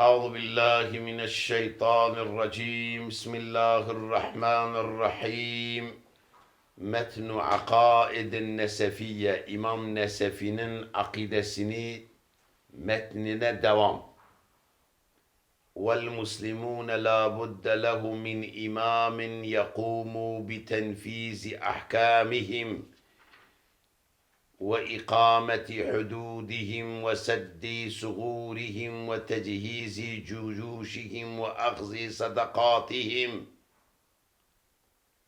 أعوذ بالله من الشيطان الرجيم بسم الله الرحمن الرحيم Metnu Akaidin Nesefiye İmam Nesefi'nin akidesini metnine devam. والمسلمون لا بد له من إمام يقوم بتنفيذ أحكامهم وإقامة حدودهم وسد ثغورهم وتجهيز جيوشهم وأخذ صدقاتهم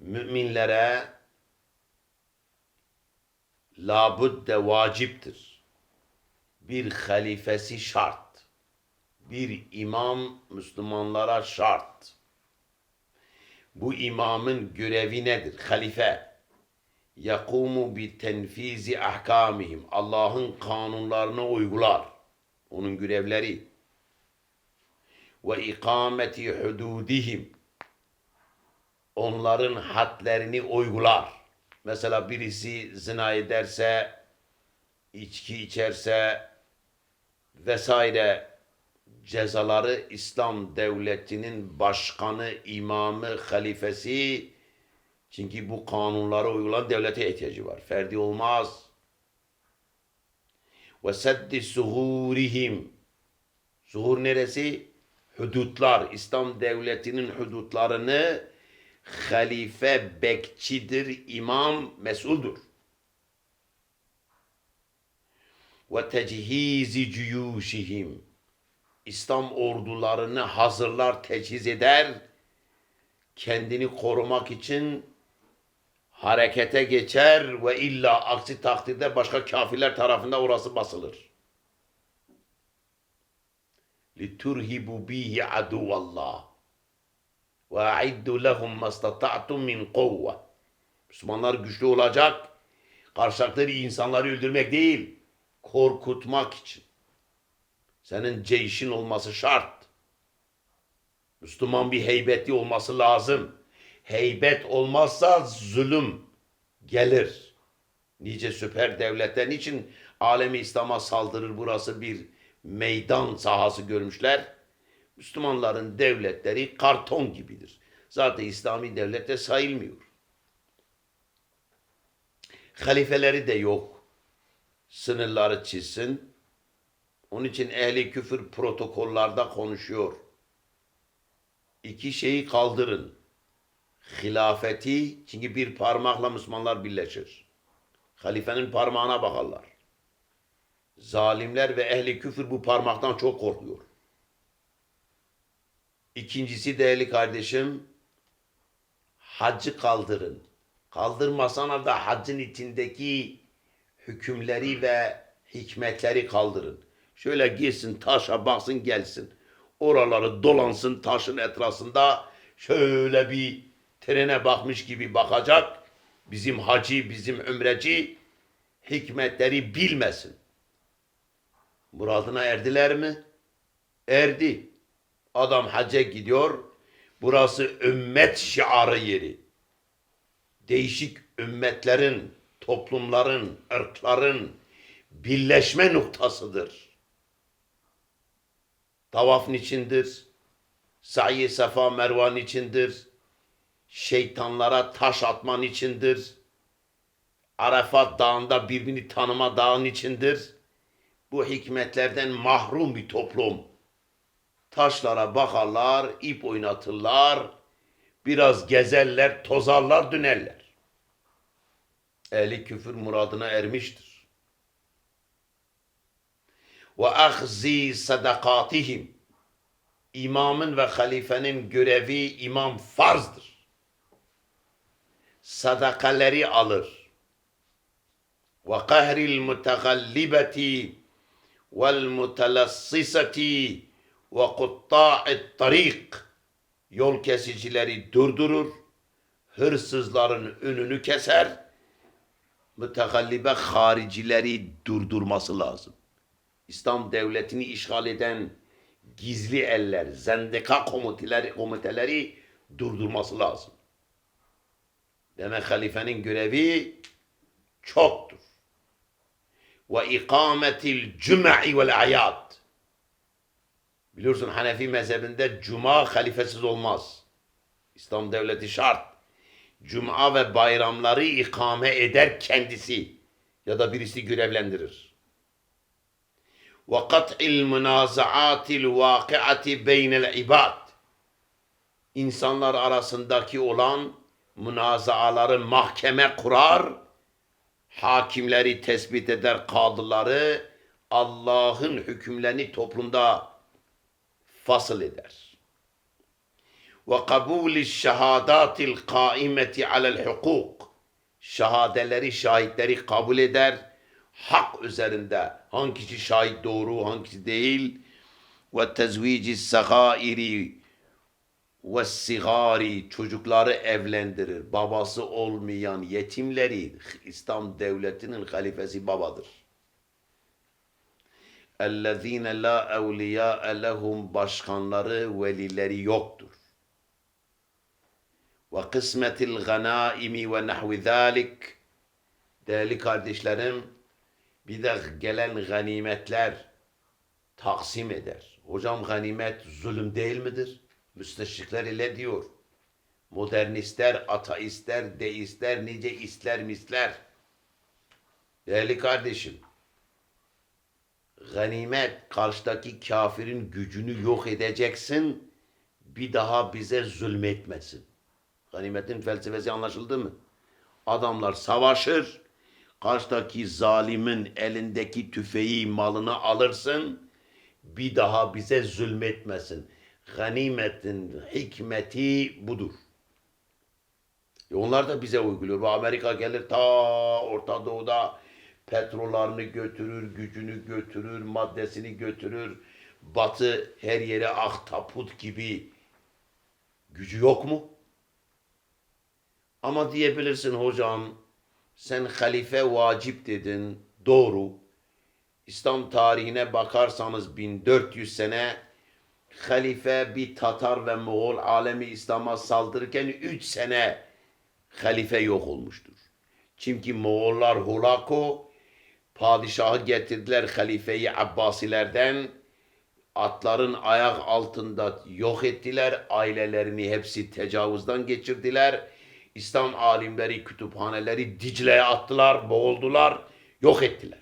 müminlere labudde vaciptir. Bir halifesi şart. Bir imam Müslümanlara şart. Bu imamın görevi nedir? Halife. Yakumu bi tenfizi ahkamihim. Allah'ın kanunlarını uygular. Onun görevleri. Ve ikameti hududihim onların hadlerini uygular. Mesela birisi zina ederse, içki içerse vesaire cezaları İslam devletinin başkanı, imamı, halifesi çünkü bu kanunları uygulayan devlete ihtiyacı var. Ferdi olmaz. Ve seddi suhurihim. Suhur neresi? Hudutlar. İslam devletinin hudutlarını halife bekçidir, imam mesuldur. Ve tecihizi cuyuşihim. İslam ordularını hazırlar, teçhiz eder. Kendini korumak için harekete geçer ve illa aksi takdirde başka kafirler tarafından orası basılır. لِتُرْهِبُ بِهِ عَدُوَ اللّٰهِ وَاَعِدُّ لَهُمْ مَسْتَطَعْتُمْ مِنْ قُوَّةٍ Müslümanlar güçlü olacak. Karşılıkları insanları öldürmek değil, korkutmak için. Senin ceyşin olması şart. Müslüman bir heybetli olması lazım. Heybet olmazsa zulüm gelir. Nice süper devletler için alemi İslam'a saldırır burası bir meydan sahası görmüşler. Müslümanların devletleri karton gibidir. Zaten İslami devlette sayılmıyor. Halifeleri de yok. Sınırları çizsin. Onun için ehli küfür protokollerde konuşuyor. İki şeyi kaldırın. Hilafeti, çünkü bir parmakla Müslümanlar birleşir. Halifenin parmağına bakarlar. Zalimler ve ehli küfür bu parmaktan çok korkuyor. İkincisi değerli kardeşim, haccı kaldırın. Kaldırmasana da haccın içindeki hükümleri ve hikmetleri kaldırın. Şöyle girsin taşa baksın gelsin. Oraları dolansın taşın etrafında şöyle bir trene bakmış gibi bakacak. Bizim hacı, bizim ömreci hikmetleri bilmesin. Muradına erdiler mi? Erdi. Adam hacca gidiyor. Burası ümmet şiarı yeri. Değişik ümmetlerin, toplumların, ırkların birleşme noktasıdır. Tavafın içindir. Sa'i Safa Mervan içindir. Şeytanlara taş atman içindir. Arafat dağında birbirini tanıma dağın içindir. Bu hikmetlerden mahrum bir toplum taşlara bakarlar, ip oynatırlar, biraz gezerler, tozarlar, dönerler. Ehli küfür muradına ermiştir. Ve ahzi sadakatihim. İmamın ve halifenin görevi imam farzdır. Sadakaleri alır. Ve kahril mutegallibeti vel mutelassisati ve kutta'it tarik yol kesicileri durdurur, hırsızların önünü keser, mütegallibe haricileri durdurması lazım. İslam devletini işgal eden gizli eller, zendeka komiteleri, komiteleri durdurması lazım. Demek halifenin görevi çoktur. Ve ikametil cüm'i vel ayat Biliyorsun Hanefi mezhebinde cuma halifesiz olmaz. İslam devleti şart. Cuma ve bayramları ikame eder kendisi ya da birisi görevlendirir. Ve kat'il münazaatil vakiati beynel ibad. İnsanlar arasındaki olan münazaaları mahkeme kurar, hakimleri tespit eder, kadıları Allah'ın hükümlerini toplumda fasıl eder. Ve kabulü şehadatil kaimeti alel hukuk. Şahadeleri, şahitleri kabul eder. Hak üzerinde hangisi şahit doğru, hangisi değil. Ve tezvici sagairi ve sigari çocukları evlendirir. Babası olmayan yetimleri İslam devletinin halifesi babadır. Ellezine la evliya lehum başkanları velileri yoktur. Ve kısmetil ganaimi ve nahvi zalik. Değerli kardeşlerim bir de gelen ganimetler taksim eder. Hocam ganimet zulüm değil midir? Müsteşrikler ile diyor. Modernistler, ateistler, deistler, nice istler misler. Değerli kardeşim, ganimet karşıdaki kafirin gücünü yok edeceksin. Bir daha bize zulmetmesin. Ganimetin felsefesi anlaşıldı mı? Adamlar savaşır. Karşıdaki zalimin elindeki tüfeği malını alırsın. Bir daha bize zulmetmesin. Ganimetin hikmeti budur. E onlar da bize uyguluyor. Bu Amerika gelir ta Orta Doğu'da petrollarını götürür, gücünü götürür, maddesini götürür. Batı her yere ahtaput gibi gücü yok mu? Ama diyebilirsin hocam sen halife vacip dedin. Doğru. İslam tarihine bakarsanız 1400 sene halife bir Tatar ve Moğol alemi İslam'a saldırırken 3 sene halife yok olmuştur. Çünkü Moğollar Hulako padişahı getirdiler halifeyi Abbasilerden atların ayak altında yok ettiler. Ailelerini hepsi tecavüzden geçirdiler. İslam alimleri kütüphaneleri Dicle'ye attılar, boğuldular, yok ettiler.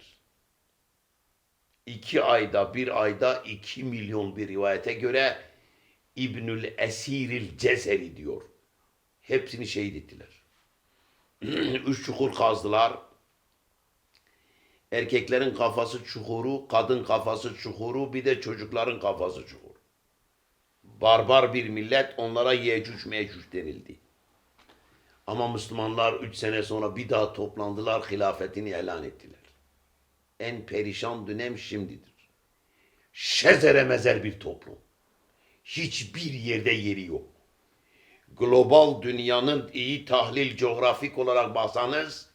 İki ayda, bir ayda iki milyon bir rivayete göre İbnül Esiril Cezeri diyor. Hepsini şehit ettiler. Üç çukur kazdılar. Erkeklerin kafası çukuru, kadın kafası çukuru, bir de çocukların kafası çukuru. Barbar bir millet onlara Yecüc Mecüc denildi. Ama Müslümanlar üç sene sonra bir daha toplandılar, hilafetini ilan ettiler. En perişan dönem şimdidir. Şezere mezer bir toplum. Hiçbir yerde yeri yok. Global dünyanın iyi tahlil coğrafik olarak baksanız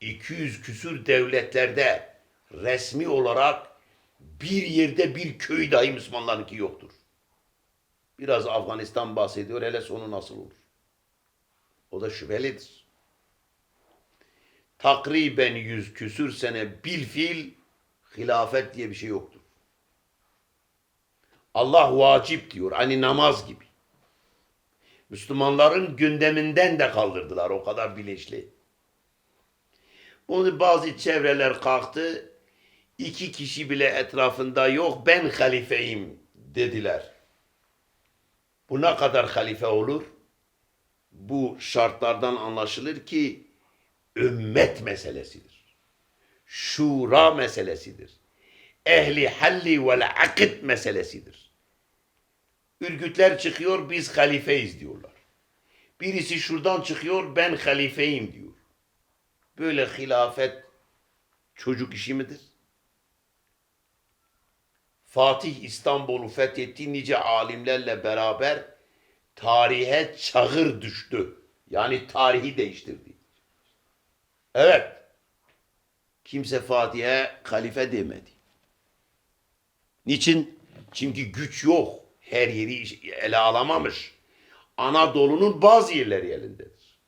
200 küsür devletlerde resmi olarak bir yerde bir köy dahi Müslümanlarınki yoktur. Biraz Afganistan bahsediyor hele sonu nasıl olur? O da şüphelidir. Takriben yüz küsür sene bilfil hilafet diye bir şey yoktur. Allah vacip diyor. Hani namaz gibi. Müslümanların gündeminden de kaldırdılar. O kadar bilinçli. Bunu bazı çevreler kalktı. İki kişi bile etrafında yok. Ben halifeyim dediler. Bu ne kadar halife olur? Bu şartlardan anlaşılır ki ümmet meselesidir. Şura meselesidir. Ehli halli vel akit meselesidir. Ürgütler çıkıyor biz halifeyiz diyorlar. Birisi şuradan çıkıyor ben halifeyim diyor. Böyle hilafet çocuk işi midir? Fatih İstanbul'u fethetti nice alimlerle beraber tarihe çağır düştü. Yani tarihi değiştirdi. Evet. Kimse Fatih'e halife demedi. Niçin? Çünkü güç yok. Her yeri ele alamamış. Anadolu'nun bazı yerleri elindedir.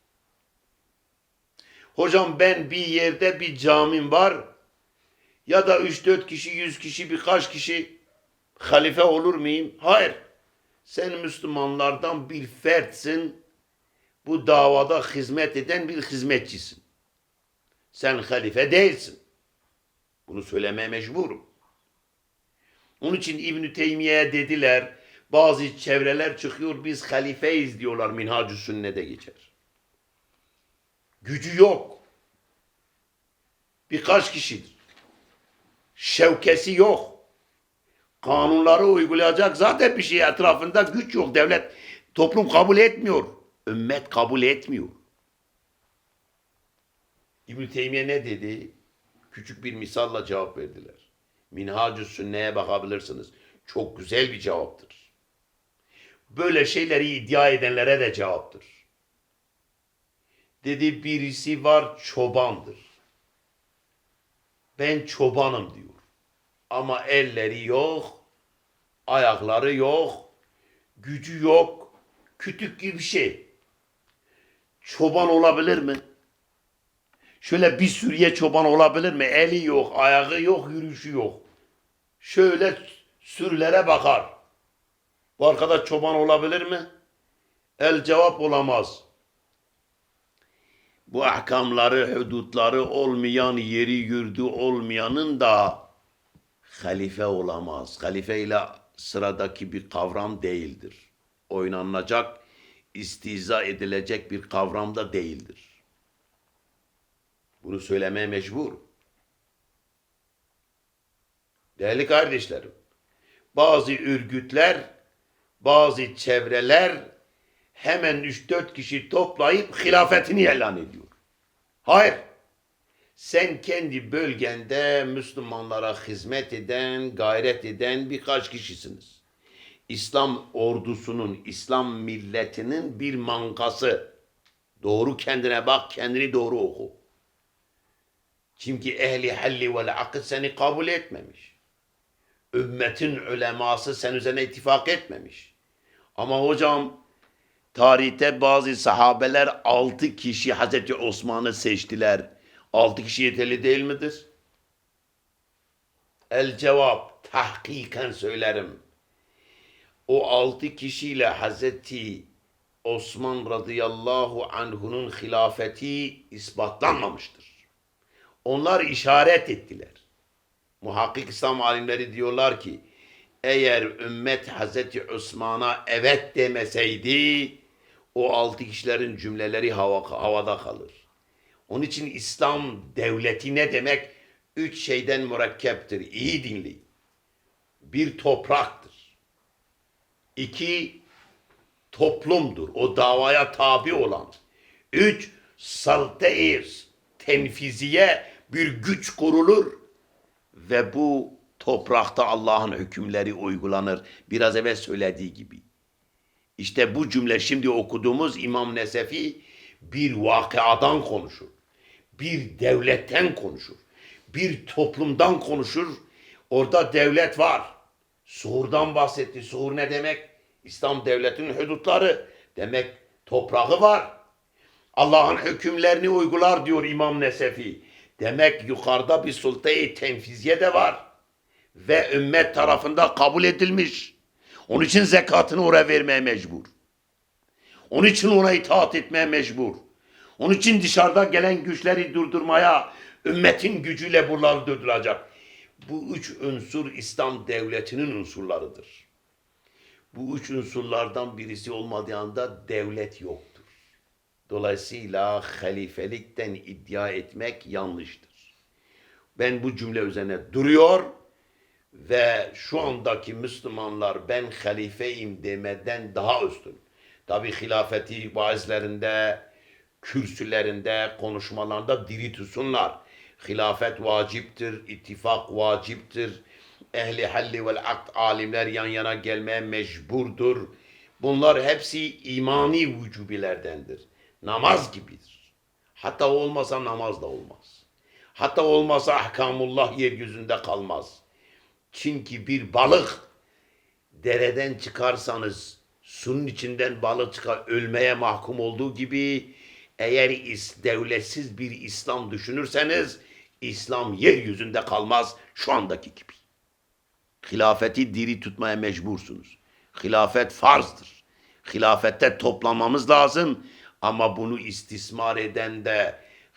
Hocam ben bir yerde bir camim var ya da 3-4 kişi, 100 kişi, birkaç kişi Halife olur muyum? Hayır. Sen Müslümanlardan bir fertsin. Bu davada hizmet eden bir hizmetçisin. Sen halife değilsin. Bunu söylemeye mecburum. Onun için İbn-i Teymiye'ye dediler, bazı çevreler çıkıyor, biz halifeyiz diyorlar Minhacü Sünnet'e geçer. Gücü yok. Birkaç kişidir. Şevkesi yok. Kanunları uygulayacak zaten bir şey etrafında güç yok. Devlet, toplum kabul etmiyor. Ümmet kabul etmiyor. İbn-i Teymiye ne dedi? Küçük bir misalla cevap verdiler. Minhacü Sünne'ye bakabilirsiniz. Çok güzel bir cevaptır. Böyle şeyleri iddia edenlere de cevaptır. Dedi birisi var çobandır. Ben çobanım diyor. Ama elleri yok, ayakları yok, gücü yok, kütük gibi bir şey. Çoban olabilir mi? Şöyle bir sürüye çoban olabilir mi? Eli yok, ayağı yok, yürüyüşü yok. Şöyle sürülere bakar. Bu arkadaş çoban olabilir mi? El cevap olamaz. Bu ahkamları, hudutları olmayan, yeri yurdu olmayanın da halife olamaz. Halife ile sıradaki bir kavram değildir. Oynanacak, istiza edilecek bir kavram da değildir. Bunu söylemeye mecbur. Değerli kardeşlerim, bazı örgütler, bazı çevreler hemen 3-4 kişi toplayıp hilafetini ilan ediyor. Hayır. Sen kendi bölgende Müslümanlara hizmet eden, gayret eden birkaç kişisiniz. İslam ordusunun, İslam milletinin bir mankası. Doğru kendine bak, kendini doğru oku. Çünkü ehli halli vel akıl seni kabul etmemiş. Ümmetin uleması sen üzerine ittifak etmemiş. Ama hocam tarihte bazı sahabeler altı kişi Hazreti Osman'ı seçtiler. Altı kişi yeterli değil midir? El cevap tahkiken söylerim. O altı kişiyle Hazreti Osman radıyallahu anh'unun hilafeti ispatlanmamıştır. Onlar işaret ettiler. Muhakkik İslam alimleri diyorlar ki eğer ümmet Hazreti Osman'a evet demeseydi o altı kişilerin cümleleri hava, havada kalır. Onun için İslam devleti ne demek? Üç şeyden mürekkeptir. İyi dinleyin. Bir topraktır. İki toplumdur. O davaya tabi olan. Üç salte-i tenfiziye bir güç kurulur ve bu toprakta Allah'ın hükümleri uygulanır. Biraz evvel söylediği gibi. İşte bu cümle şimdi okuduğumuz İmam Nesefi bir vakıadan konuşur. Bir devletten konuşur. Bir toplumdan konuşur. Orada devlet var. Suhurdan bahsetti. Suhur ne demek? İslam devletinin hudutları. Demek toprağı var. Allah'ın hükümlerini uygular diyor İmam Nesefi. Demek yukarıda bir sultayı tenfiziye de var. Ve ümmet tarafında kabul edilmiş. Onun için zekatını oraya vermeye mecbur. Onun için ona itaat etmeye mecbur. Onun için dışarıda gelen güçleri durdurmaya ümmetin gücüyle buraları durduracak. Bu üç unsur İslam devletinin unsurlarıdır. Bu üç unsurlardan birisi olmadığı anda devlet yoktur. Dolayısıyla halifelikten iddia etmek yanlıştır. Ben bu cümle üzerine duruyor ve şu andaki Müslümanlar ben halifeyim demeden daha üstün. Tabi hilafeti vaizlerinde, kürsülerinde, konuşmalarında diri tutsunlar. Hilafet vaciptir, ittifak vaciptir. Ehli halli vel akt alimler yan yana gelmeye mecburdur. Bunlar hepsi imani vücubilerdendir. Namaz gibidir. Hatta olmasa namaz da olmaz. Hatta olmasa ahkamullah yeryüzünde kalmaz. Çünkü bir balık dereden çıkarsanız sunun içinden balık çıkar ölmeye mahkum olduğu gibi eğer is, devletsiz bir İslam düşünürseniz İslam yeryüzünde kalmaz şu andaki gibi. Hilafeti diri tutmaya mecbursunuz. Hilafet farzdır. Hilafette toplanmamız lazım ama bunu istismar eden de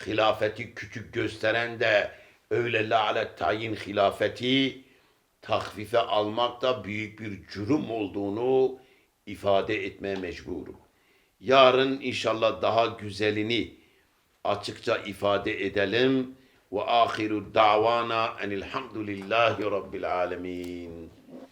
hilafeti küçük gösteren de öyle la'let tayin hilafeti takfife almak da büyük bir cürüm olduğunu ifade etmeye mecburum. Yarın inşallah daha güzelini açıkça ifade edelim. Ve ahiru davana enilhamdülillahi rabbil alemin.